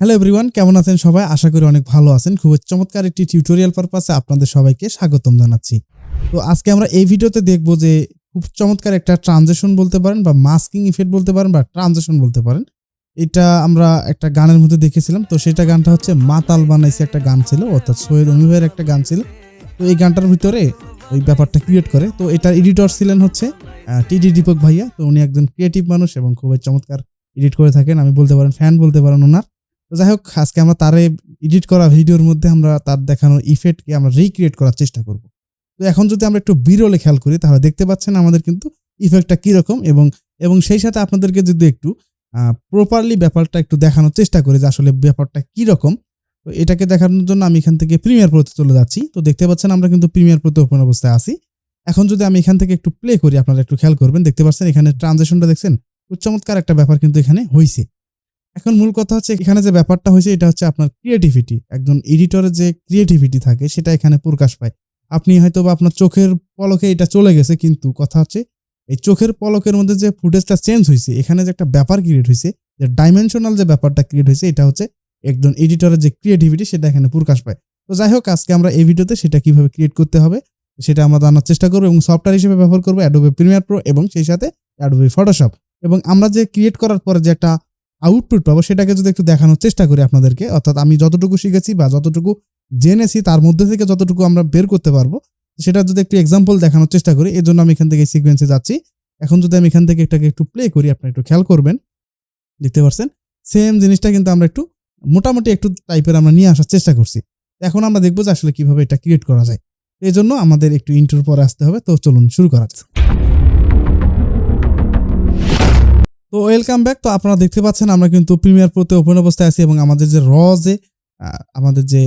Hello everyone কেমন আছেন সবাই? আশা করি অনেক ভালো আছেন। খুব চমৎকার একটি টিউটোরিয়াল পারপাসে আপনাদের সবাইকে স্বাগতম জানাচ্ছি। তো আজকে আমরা এই ভিডিওতে দেখব যে খুব চমৎকার একটা ট্রানজেকশন বলতে পারেন বা মাস্কিং ইফেক্ট বলতে পারেন বা ট্রানজেকশন বলতে পারেন। এটা আমরা একটা গানের মধ্যে দেখেছিলাম। তো সেটা গানটা হচ্ছে মাতাল বানাইছে একটা গান ছিল, অর্থাৎ সৈয়দ অমিভাইয়ের একটা গান ছিল। তো এই গানটার ভিতরে ওই ব্যাপারটা ক্রিয়েট করে। তো এটার এডিটর ছিলেন হচ্ছে টিডি দীপক ভাইয়া। তো উনি একজন ক্রিয়েটিভ মানুষ এবং খুবই চমৎকার এডিট করে থাকেন। আমি বলতে পারেন ফ্যান বলতে পারেন ওনার। যাই হোক আজকে আমরা তারে এডিট করা ভিডিওর মধ্যে আমরা তার দেখানোর ইফেক্টকে আমরা রিক্রিয়েট করার চেষ্টা করব। তো এখন যদি আমরা একটু বিরলে খেয়াল করি, তাহলে দেখতে পাচ্ছেন আমাদের কিন্তু ইফেক্টটা কীরকম এবং এবং সেই সাথে আপনাদেরকে যদি একটু প্রপারলি ব্যাপারটা একটু দেখানোর চেষ্টা করি যে আসলে ব্যাপারটা কীরকম। তো এটাকে দেখানোর জন্য আমি এখান থেকে প্রিমিয়ার প্রোতে চলে যাচ্ছি। তো দেখতে পাচ্ছেন আমরা কিন্তু প্রিমিয়ার প্রোতে ওপেন অবস্থায় আছি। এখন যদি আমি এখান থেকে একটু প্লে করি, আপনারা একটু খেয়াল করবেন। দেখতে পাচ্ছেন এখানে ট্রানজেকশনটা দেখছেন? চমৎকার একটা ব্যাপার কিন্তু এখানে হয়েছে এখন মূল কথা হচ্ছে এখানে যে ব্যাপারটা হয়েছে, এটা হচ্ছে আপনার ক্রিয়েটিভিটি একজন এডিটরের যে ক্রিয়েটিভিটি থাকে, সেটা এখানে প্রকাশ পায়। আপনি হয়তো বা আপনার চোখের পলকে এটা চলে গেছে, কিন্তু কথা হচ্ছে এই চোখের পলকের মধ্যে যে ফুটেজটা চেঞ্জ হয়েছে, এখানে যে একটা ব্যাপার ক্রিয়েট হয়েছে, যে ডাইমেনশনাল যে ব্যাপারটা ক্রিয়েট হয়েছে, এটা হচ্ছে একজন এডিটরের যে ক্রিয়েটিভিটি সেটা এখানে প্রকাশ পায়। তো যাই হোক, আজকে আমরা এই ভিডিওতে সেটা কীভাবে ক্রিয়েট করতে হবে, সেটা আমরা জানার চেষ্টা করব এবং সফটওয়্যার হিসেবে ব্যবহার করব অ্যাডোবে প্রিমিয়ার প্রো এবং সেই সাথে অ্যাডোবে ফটোশপ এবং আমরা যে ক্রিয়েট করার পরে যে একটা আউটপুট পাবো, সেটাকে যদি একটু দেখানোর চেষ্টা করি আপনাদেরকে, অর্থাৎ আমি যতটুকু শিখেছি বা যতটুকু জেনেছি, তার মধ্যে থেকে যতটুকু আমরা বের করতে পারব, সেটা যদি একটু এক্সাম্পল দেখানোর চেষ্টা করি এর জন্য আমি এখান থেকে সিকোয়েন্সে যাচ্ছি। এখন যদি আমি এখান থেকে এটাকে একটু প্লে করি আপনি একটু খেয়াল করবেন, দেখতে পাচ্ছেন সেম জিনিসটা কিন্তু আমরা একটু মোটামুটি একটু টাইপের আমরা নিয়ে আসার চেষ্টা করছি। এখন আমরা দেখব যে আসলে কীভাবে এটা ক্রিয়েট করা যায়। এই জন্য আমাদের একটু ইন্টার পরে আসতে হবে, তো চলুন শুরু করা যাক। তো ওয়েলকাম ব্যাক তো আপনারা দেখতে পাচ্ছেন, আমরা কিন্তু প্রিমিয়ার প্রোতে ওপেন অবস্থায় আছি এবং আমাদের যে র আমাদের যে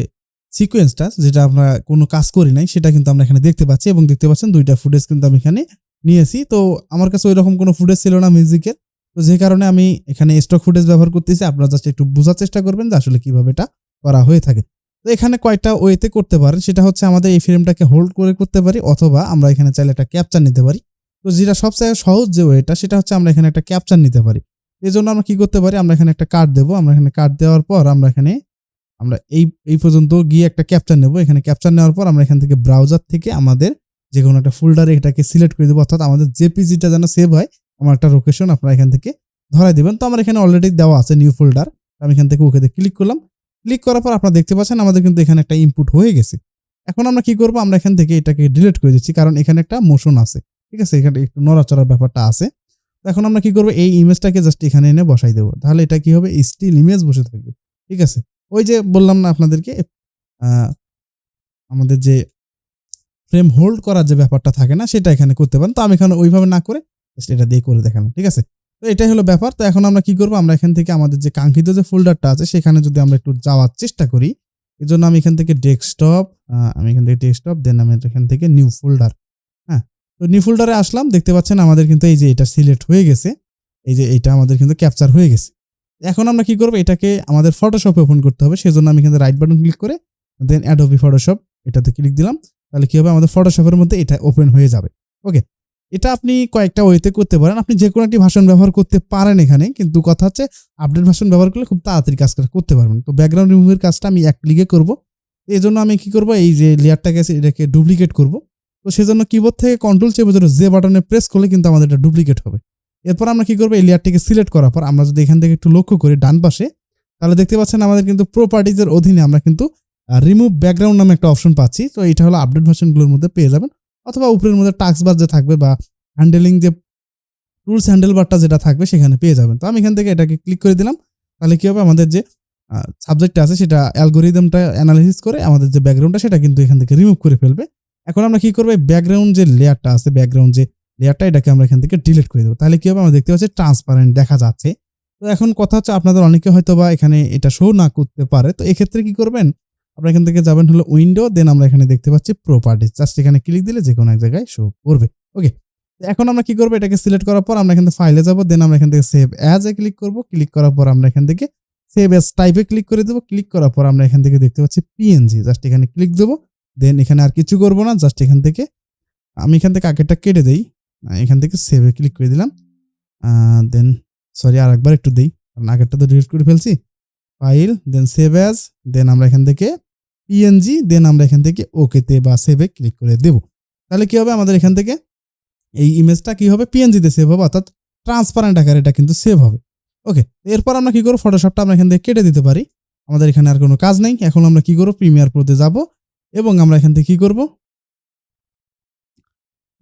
সিকোয়েন্সটা যেটা আমরা কোনো কাজ করি নাই, সেটা কিন্তু আমরা এখানে দেখতে পাচ্ছি এবং দেখতে পাচ্ছেন দুইটা ফুটেজ কিন্তু আমি এখানে নিয়েছি। তো আমার কাছে ওই রকম কোনো ফুটেজ ছিল না মিউজিকের তো যে কারণে আমি এখানে স্টক ফুটেজ ব্যবহার করতেছি। আপনারা জাস্ট একটু বোঝার চেষ্টা করবেন যে আসলে কীভাবে এটা করা হয়ে থাকে। তো এখানে কয়েকটা ওয়েতে করতে পারেন। সেটা হচ্ছে আমাদের এই ফ্রেমটাকে হোল্ড করে করতে পারি অথবা আমরা এখানে চাইলে একটা ক্যাপচার নিতে পারি। তো যেটা সবচেয়ে সহজ যে ওয়েটা, সেটা হচ্ছে আমরা এখানে একটা ক্যাপচার নিতে পারি। এই জন্য আমরা কি করতে পারি? আমরা এখানে একটা কার্ড দেবো। আমরা এখানে কার্ড দেওয়ার পর আমরা এখানে, আমরা এই এই পর্যন্ত গিয়ে একটা ক্যাপচার নেব। এখানে ক্যাপচার নেওয়ার পর আমরা এখান থেকে ব্রাউজার থেকে আমাদের যে কোনো একটা ফোল্ডারে এটাকে সিলেক্ট করে দেবো। অর্থাৎ আমাদের জেপিজিটা যেন সেভ হয়, আমার একটা লোকেশন আপনারা এখান থেকে ধরাই দেবেন। তো আমার এখানে অলরেডি দেওয়া আছে নিউ ফোল্ডার আমি এখান থেকে ওকে ক্লিক করলাম। ক্লিক করার পর আপনারা দেখতে পাচ্ছেন আমাদের কিন্তু এখানে একটা ইনপুট হয়ে গেছে। এখন আমরা কি করব? আমরা এখান থেকে এটাকে ডিলিট করে দিচ্ছি। কারণ এখানে একটা মোশন আছে। ঠিক আছে? এখানে একটু নড়াচড়ার ব্যাপারটা আছে। এখন আমরা কি করব? এই ইমেজটাকে জাস্ট এখানে এনে বসাই দেবো। তাহলে এটা কি হবে? স্টিল ইমেজ বসে থাকবে। ঠিক আছে? ওই যে বললাম না আপনাদেরকে আমাদের যে ফ্রেম হোল্ড করার যে ব্যাপারটা থাকে না, সেটা এখানে করতে পারেন। তো আমি এখানে ওইভাবে না করে জাস্ট এটা দিয়ে করে দেখালাম। ঠিক আছে? তো এটাই হলো ব্যাপার। তো এখন আমরা কি করব? আমরা এখান থেকে আমাদের যে কাঙ্ক্ষিত যে ফোল্ডারটা আছে, সেখানে যদি আমরা একটু যাওয়ার চেষ্টা করি এই জন্য আমি এখান থেকে ডেস্কটপ আমি এখান থেকে ডেস্কটপ দেন আমি এখান থেকে নিউ ফোল্ডার তো নিউ ফোল্ডারে আসলাম, দেখতে পাচ্ছেন আমাদের কিন্তু এই যে এটা সিলেক্ট হয়ে গেছে। এই যে এটা আমাদের কিন্তু ক্যাপচার হয়ে গেছে। এখন আমরা কি করব? এটাকে আমাদের ফটোশপে ওপেন করতে হবে। সেজন্য আমি কিন্তু রাইট বাটন ক্লিক করে দেন অ্যাডোবি ফটোশপ এটাতে ক্লিক দিলাম। তাহলে কি হবে? আমাদের ফটোশপের মধ্যে এটা ওপেন হয়ে যাবে। ওকে এটা আপনি কয়েকটা ওয়েতে করতে পারেন। আপনি যে কোনো একটি ভাষণ ব্যবহার করতে পারেন এখানে। কিন্তু কথা হচ্ছে আপডেট ভাষণ ব্যবহার করলে খুব তাড়াতাড়ি কাজ করতে পারবেন। তো ব্যাকগ্রাউন্ড রিমুভের কাজটা আমি এক ক্লিকে করব। এই জন্য আমি কি করব? এই যে লেয়ারটাকে এটাকে ডুপ্লিকেট করব। তো সেজন্য কিবোর্ড থেকে কন্ট্রোল চেপে ধরে যে বাটনে প্রেস করলে কিন্তু আমাদের এটা ডুপ্লিকেট হবে। এরপর আমরা কি করব? এই লেয়ারটিকে সিলেক্ট করার পর আমরা যদি এখান থেকে একটু লক্ষ্য করি ডান পাশে, তাহলে দেখতে পাচ্ছেন আমাদের কিন্তু প্রপার্টিজের অধীনে আমরা কিন্তু রিমুভ ব্যাকগ্রাউন্ড নামে একটা অপশন পাচ্ছি। তো এটা হলো আপডেট ভার্সনগুলোর মধ্যে পেয়ে যাবেন। অথবা উপরের মধ্যে টাক্স বার যে থাকবে বা হ্যান্ডেলিং যে টুলস হ্যান্ডেল বারটা যেটা থাকবে সেখানে পেয়ে যাবেন। তো আমি এখান থেকে এটাকে ক্লিক করে দিলাম। তাহলে কী হবে? আমাদের যে সাবজেক্টটা আছে সেটা অ্যালগোরিদমটা অ্যানালাইসিস করে আমাদের যে ব্যাকগ্রাউন্ডটা সেটা কিন্তু এখান থেকে রিমুভ করে ফেলবে। এখন আমরা কি করব? ব্যাকগ্রাউন্ড যে লেয়ারটা আছে ব্যাকগ্রাউন্ড যে লেয়ারটা এটাকে আমরা এখান থেকে ডিলিট করে দেবো। তাহলে কি হবে? আমরা দেখতে পাচ্ছি ট্রান্সপারেন্ট দেখা যাচ্ছে। তো এখন কথা হচ্ছে, আপনাদের অনেকে হয়তো বা এখানে এটা শো না করতে পারে। তো এক্ষেত্রে কি করবেন? আপনারা এখান থেকে যাবেন হলো উইন্ডো দেন আমরা এখানে দেখতে পাচ্ছি প্রপার্টিজ জাস্ট এখানে ক্লিক দিলে যে কোনো এক জায়গায় শো করবে। ওকে এখন আমরা কি করব? এটাকে সিলেক্ট করার পর আমরা এখান থেকে ফাইলে যাব। দেন আমরা এখান থেকে সেভ অ্যাজ এ ক্লিক করব। ক্লিক করার পর আমরা এখান থেকে সেভ অ্যাজ টাইপে ক্লিক করে দেবো। ক্লিক করার পর আমরা এখান থেকে দেখতে পাচ্ছি পিএনজি জাস্ট এখানে ক্লিক দেবো। দেন এখানে আর কিছু করব না জাস্ট এখান থেকে, আমি এখান থেকে আগেরটা কেটে দেই। এখান থেকে সেভে ক্লিক করে দিলাম। দেন সরি আর একবার একটু দিই। কারণ আগেরটা তো ডিলিট করে ফেলছি। File then save as then আমরা এখান থেকে পিএনজি দেন আমরা এখান থেকে ওকেতে বা সেভে ক্লিক করে দেব। তাহলে কি হবে আমাদের এখান থেকে? এই ইমেজটা কি হবে? পিএনজিতে সেভ হবে, অর্থাৎ ট্রান্সপারেন্ট আকারে এটা কিন্তু সেভ হবে। ওকে এরপর আমরা কি করব? ফটোশপটা আমরা এখান থেকে কেটে দিতে পারি। আমাদের এখানে আর কোনো কাজ নেই। এখন আমরা কি করব? প্রিমিয়ার প্রোতে যাব। এবং আমরা এখান থেকে কি করব?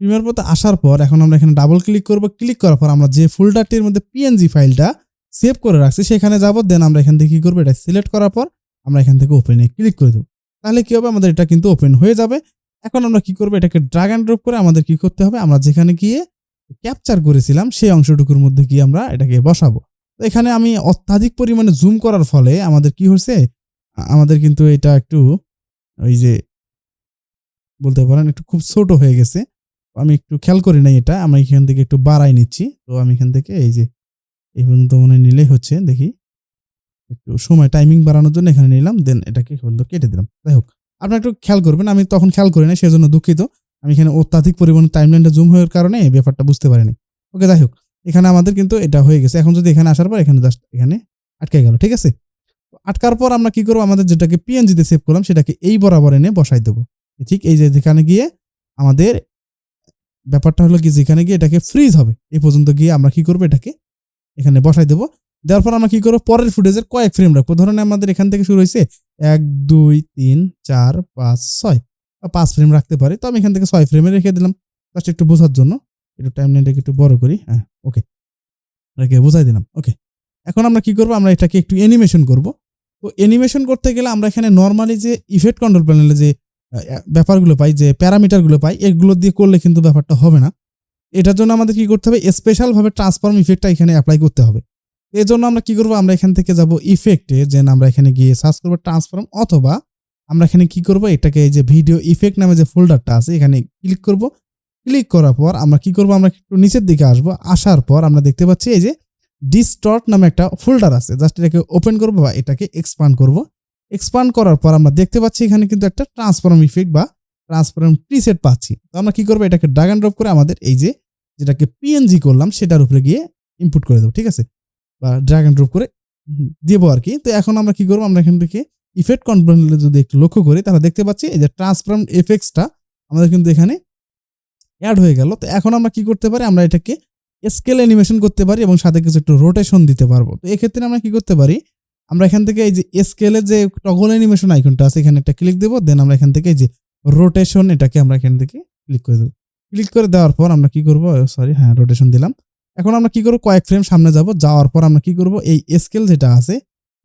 প্রিমিয়ার প্রোতে আসার পর এখন আমরা এখানে ডাবল ক্লিক করব। ক্লিক করার পর আমরা যে ফোল্ডারটির মধ্যে পিএনজি ফাইলটা সেভ করে রাখছি, সেখানে যাব। দেন আমরা এখান থেকে কি করব? এটা সিলেক্ট করার পর আমরা এখান থেকে ওপেনে ক্লিক করে দেবো। তাহলে কি হবে? আমাদের এটা কিন্তু ওপেন হয়ে যাবে। এখন আমরা কি করব? এটাকে ড্রাগ অ্যান্ড ড্রপ করে আমাদের কি করতে হবে? আমরা যেখানে গিয়ে ক্যাপচার করেছিলাম, সেই অংশটুকুর মধ্যে গিয়ে আমরা এটাকে বসাবো। তো এখানে আমি অত্যাধিক পরিমাণে জুম করার ফলে আমাদের কি হয়েছে? আমাদের কিন্তু এটা একটু ওই যে বলতে পারেন একটু খুব ছোট হয়ে গেছে। আমি একটু খেয়াল করি নাই এটা, আমি এখান থেকে একটু বাড়াই নিচ্ছি। তো আমি এখান থেকে এই যে এই পর্যন্ত মনে নিলেই হচ্ছে, দেখি। একটু সময় টাইমিং বাড়ানোর জন্য এখানে নিলাম দেন এটাকে পর্যন্ত কেটে দিলাম। যাই হোক, আপনারা একটু খেয়াল করবেন, আমি তখন খেয়াল করি না সেজন্য দুঃখিত। আমি এখানে অত্যাধিক পরিমাণে টাইমলাইনটা জুম হওয়ার কারণে এই ব্যাপারটা বুঝতে পারিনি। ওকে যাই হোক, এখানে আমাদের কিন্তু এটা হয়ে গেছে। এখন যদি এখানে আসার পর এখানে জাস্ট এখানে আটকে গেল, ঠিক আছে? আটকার পর আমরা কি করব? আমাদের যেটাকে পিএনজিতে সেভ করলাম, সেটাকে এই বরাবর এনে বসাই দেবো। ঠিক এই যে যেখানে গিয়ে আমাদের ব্যাপারটা হলো কি, যেখানে গিয়ে এটাকে ফ্রিজ হবে, এই পর্যন্ত গিয়ে আমরা কি করব? এটাকে এখানে বসাই দেবো। দেওয়ার পর আমরা কি করব? পরের ফুটেজের কয়েক ফ্রেম রাখব। ধরেন আমাদের এখান থেকে শুরু হয়েছে এক, দুই, তিন, চার, পাঁচ, ছয়। বা পাঁচ ফ্রেম রাখতে পারি, তো আমি এখান থেকে ছয় ফ্রেমে রেখে দিলাম। জাস্ট একটু বোঝার জন্য, একটু টাইম লাইনটাকে একটু বড় করি। হ্যাঁ ওকে রেখে বোঝাই দিলাম ওকে এখন আমরা কি করব? আমরা এটাকে একটু অ্যানিমেশন করব। তো অ্যানিমেশন করতে গেলে আমরা এখানে নর্মালি যে ইফেক্ট কন্ট্রোল প্যানেলে যে ব্যাপারগুলো পাই, যে প্যারামিটারগুলো পাই, এগুলো দিয়ে করলে কিন্তু ব্যাপারটা হবে না। এটার জন্য আমাদের কি করতে হবে? স্পেশালভাবে ট্রান্সফর্ম ইফেক্টটা এখানে অ্যাপ্লাই করতে হবে। এর জন্য আমরা কি করব? আমরা এখান থেকে যাব ইফেক্টে যে আমরা এখানে গিয়ে সার্চ করব ট্রান্সফর্ম অথবা আমরা এখানে কি করব? এটাকে এই যে ভিডিও ইফেক্ট নামে যে ফোল্ডারটা আছে, এখানে ক্লিক করব। ক্লিক করার পর আমরা কি করব? আমরা একটু নিচের দিকে আসব। আসার পর আমরা দেখতে পাচ্ছি এই যে ডিস্টর্ট নামে একটা ফোল্ডার আছে। জাস্ট এটাকে ওপেন করব বা এটাকে এক্সপান্ড করব। এক্সপান্ড করার পর আমরা দেখতে পাচ্ছি এখানে কিন্তু একটা ট্রান্সফর্ম ইফেক্ট বা ট্রান্সফর্ম প্রিসেট পাচ্ছি। তো আমরা কি করব? এটাকে ড্রাগ অ্যান্ড ড্রপ করে আমাদের এই যে যেটাকে পিএনজি করলাম, সেটার উপরে গিয়ে ইনপুট করে দেবো, ঠিক আছে? বা ড্রাগ অ্যান্ড ড্রপ করে দেবো আর কি। তো এখন আমরা কি করব? আমরা এখান থেকে ইফেক্ট কন্ট্রোলে যদি একটু লক্ষ্য করি, তাহলে দেখতে পাচ্ছি এই যে ট্রান্সফর্ম এফেক্টসটা আমাদের কিন্তু এখানে অ্যাড হয়ে গেল। তো এখন আমরা কি করতে পারি? আমরা এটাকে স্কেল অ্যানিমেশন করতে পারি এবং সাথে কিছু একটু রোটেশন দিতে পারব। তো এক্ষেত্রে আমরা কি করতে পারি? আমরা এখান থেকে এই যে স্কেলের যে টগল অ্যানিমেশন আইকনটা আছে, এখানে একটা ক্লিক দেবো দেন আমরা এখান থেকে এই যে রোটেশন এটাকে আমরা এখান থেকে ক্লিক করে দেবো। ক্লিক করে দেওয়ার পর আমরা কি করব? সরি হ্যাঁ রোটেশন দিলাম। এখন আমরা কি করব? কয়েক ফ্রেম সামনে যাব, যাওয়ার পর আমরা কি করব? এই স্কেল যেটা আছে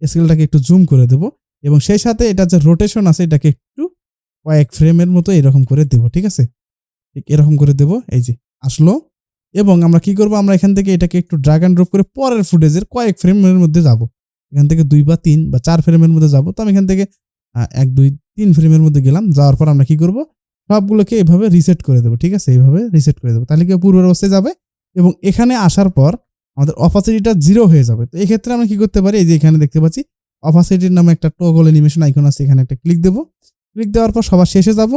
স্কেলটাকে একটু জুম করে দেব এবং সেই সাথে এটা যে রোটেশন আছে, এটাকে একটু কয়েক ফ্রেমের মতো এরকম করে দেব, ঠিক আছে? ঠিক এরকম করে দেব, এই যে, আসলো। এবং আমরা কি করব? আমরা এখান থেকে এটাকে একটু ড্রাগ অ্যান্ড ড্রপ করে পরের ফুটেজের কয়েক ফ্রেমের মধ্যে যাব। এখান থেকে দুই বা তিন বা চার ফ্রেমের মধ্যে যাব। তো আমি এখান থেকে এক, দুই, তিন ফ্রেমের মধ্যে গেলাম। যাওয়ার পর আমরা কি করব? সবগুলোকে এভাবে রিসেট করে দেবো, ঠিক আছে? এইভাবে রিসেট করে দেবো। তাহলে কি পূর্বের অবস্থায় যাবে? এবং এখানে আসার পর আমাদের অপাসিটিটা জিরো হয়ে যাবে। তো এক্ষেত্রে আমরা কি করতে পারি? এই যে এখানে দেখতে পাচ্ছি অপাসিটির নামে একটা টগল অ্যানিমেশন আইকন আছে। এখানে একটা ক্লিক দেবো। ক্লিক দেওয়ার পর সবার শেষে যাব।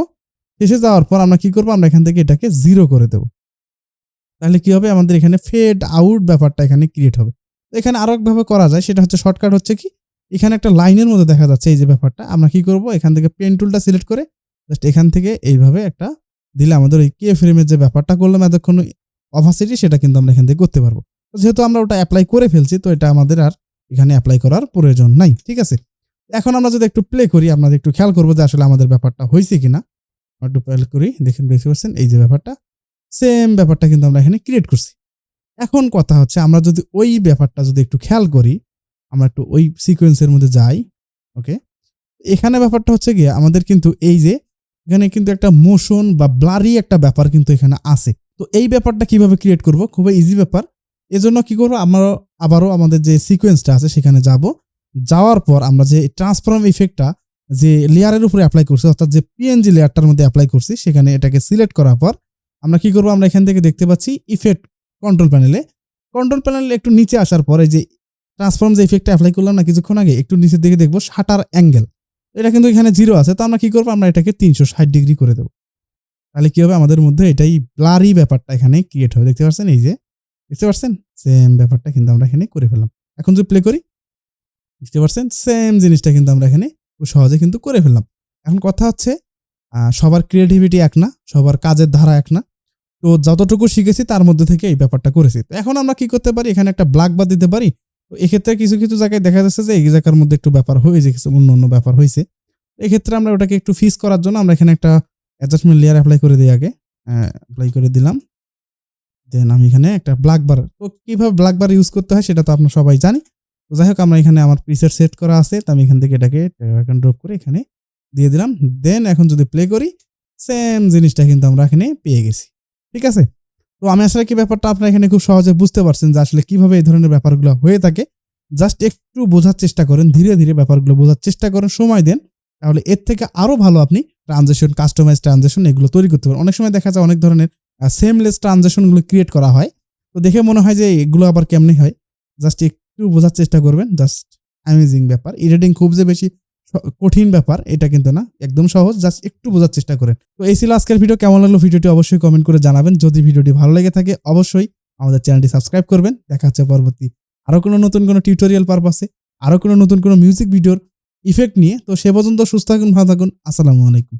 শেষে যাওয়ার পর আমরা কি করব? আমরা এখান থেকে এটাকে জিরো করে দেবো। তাহলে কি হবে? আমাদের এখানে ফেড আউট ব্যাপারটা এখানে ক্রিয়েট হবে। তো এখানে আরও একভাবে করা যায়, সেটা হচ্ছে শর্টকাট হচ্ছে কি? এখানে একটা লাইনের মধ্যে দেখা যাচ্ছে এই যে ব্যাপারটা। আমরা কি করব? এখান থেকে পেন টুলটা সিলেক্ট করে জাস্ট এখান থেকে এইভাবে একটা দিলে আমাদের ওই কে ফ্রেমের যে ব্যাপারটা করলাম এতক্ষণ অপাসিটি সেটা কিন্তু আমরা এখান থেকে করতে পারব। যেহেতু আমরা ওটা অ্যাপ্লাই করে ফেলছি, তো এটা আমাদের আর এখানে অ্যাপ্লাই করার প্রয়োজন নাই, ঠিক আছে? এখন আমরা যদি একটু প্লে করি, আপনাদের একটু খেয়াল করব যে আসলে আমাদের ব্যাপারটা হয়েছে কিনা। একটু প্লে করি, দেখেন দেখতে পাচ্ছেন এই যে ব্যাপারটা। সেম ব্যাপারটা কিন্তু আমরা এখানে ক্রিয়েট করছি। এখন কথা হচ্ছে, আমরা যদি ওই ব্যাপারটা যদি একটু খেয়াল করি, আমরা একটু ওই সিকোয়েন্সের মধ্যে যাই ওকে এখানে ব্যাপারটা হচ্ছে গিয়ে, আমাদের কিন্তু এই যে, এখানে কিন্তু একটা মোশন বা ব্লারি একটা ব্যাপার কিন্তু এখানে আছে। তো এই ব্যাপারটা কীভাবে ক্রিয়েট করব? খুবই ইজি ব্যাপার। এজন্য কি করব? আমরা আবারও আমাদের যে সিকোয়েন্সটা আছে, সেখানে যাব। যাওয়ার পর আমরা যে ট্রান্সফর্ম ইফেক্টটা যে লেয়ারের উপরে অ্যাপ্লাই করছি, অর্থাৎ যে পিএনজি লেয়ারটার মধ্যে অ্যাপ্লাই করছি, সেখানে এটাকে সিলেক্ট করার পর আমরা কি করব? আমরা এখান থেকে দেখতে পাচ্ছি ইফেক্ট কন্ট্রোল প্যানেলে কন্ট্রোল প্যানেলে একটু নিচে আসার পরে যে ট্রান্সফর্ম যে ইফেক্টটা অ্যাপ্লাই করলাম না কিছুক্ষণ আগে, একটু নিচের দিকে দেখব শাটার অ্যাঙ্গেল এটা কিন্তু এখানে জিরো আছে, তো আমরা কি করব? আমরা এটাকে তিনশো ষাট ডিগ্রি করে দেবো। তাহলে কি হবে? আমাদের মধ্যে এটাই ব্লারি ব্যাপারটা এখানে ক্রিয়েট হবে। দেখতে পাচ্ছেন? এই যে, দেখতে পাচ্ছেন? সেম ব্যাপারটা কিন্তু আমরা এখানে করে ফেললাম। এখন যদি প্লে করি বুঝতে পারছেন সেম জিনিসটা কিন্তু আমরা এখানে খুব সহজে কিন্তু করে ফেললাম। এখন কথা হচ্ছে সবার ক্রিয়েটিভিটি এক না, সবার কাজের ধারা এক না। তো যতটুকু শিখেছি, তার মধ্যে থেকে এই ব্যাপারটা করেছি। তো এখন আমরা কি করতে পারি? এখানে একটা ব্ল্যাক বাদ দিতে পারি। তো এক্ষেত্রে কিছু কিছু জায়গায় দেখা যাচ্ছে যে, এই জায়গার মধ্যে একটু ব্যাপার হয়েছে কিছু অন্য অন্য ব্যাপার হয়েছে। এক্ষেত্রে আমরা ওটাকে একটু ফিস করার জন্য আমরা এখানে একটা অ্যাডজাস্টমেন্ট লেয়ার অ্যাপ্লাই করে দিই আগে। অ্যাপ্লাই করে দিলাম। দেন আমি এখানে একটা ব্ল্যাক বার তো কীভাবে ব্ল্যাক বার ইউজ করতে হয়, সেটা তো আপনারা সবাই জানি তো যাই হোক, আমরা এখানে আমার প্রিসেট সেট করা আছে। তো আমি এখান থেকে এটাকে ড্রপ করে এখানে দিয়ে দিলাম। দেন এখন যদি প্লে করি সেম জিনিসটা কিন্তু আমরা এখানে পেয়ে গেছি। ঠিক আছে? তো আমি আসলে কি ব্যাপারটা আপনারা এখানে খুব সহজে বুঝতে পারছেন যে আসলে কীভাবে এই ধরনের ব্যাপারগুলো হয়ে থাকে? জাস্ট একটু বোঝার চেষ্টা করেন, ধীরে ধীরে ব্যাপারগুলো বোঝার চেষ্টা করেন, সময় দেন। তাহলে এর থেকে আরও ভালো আপনি ট্রানজেকশন কাস্টমাইজ ট্রানজেকশন এগুলো তৈরি করতে পারেন। অনেক সময় দেখা যায় অনেক ধরনের সেমলেস ট্রানজেকশনগুলো ক্রিয়েট করা হয়। তো দেখে মনে হয় যে এগুলো আবার কেমনি হয়? জাস্ট একটু বোঝার চেষ্টা করবেন। জাস্ট অ্যামেজিং ব্যাপার। এডিটিং খুব যে বেশি কঠিন ব্যাপার, এটা কিন্তু না, একদম সহজ জাস্ট একটু বোঝার চেষ্টা করেন। তো এই ছিল আজকের ভিডিও কেমন লাগল ভিডিওটি অবশ্যই কমেন্ট করে জানাবেন। যদি ভিডিওটি ভালো লেগে থাকে, অবশ্যই আমাদের চ্যানেলটি সাবস্ক্রাইব করবেন। দেখা হচ্ছে পরবর্তী আরও কোনো নতুন কোনো টিউটোরিয়াল পারপাসে আরও কোনো নতুন কোনো মিউজিক ভিডিওর ইফেক্ট নিয়ে। তো সে পর্যন্ত সুস্থ থাকুন, ভালো থাকুন, আসসালামু আলাইকুম।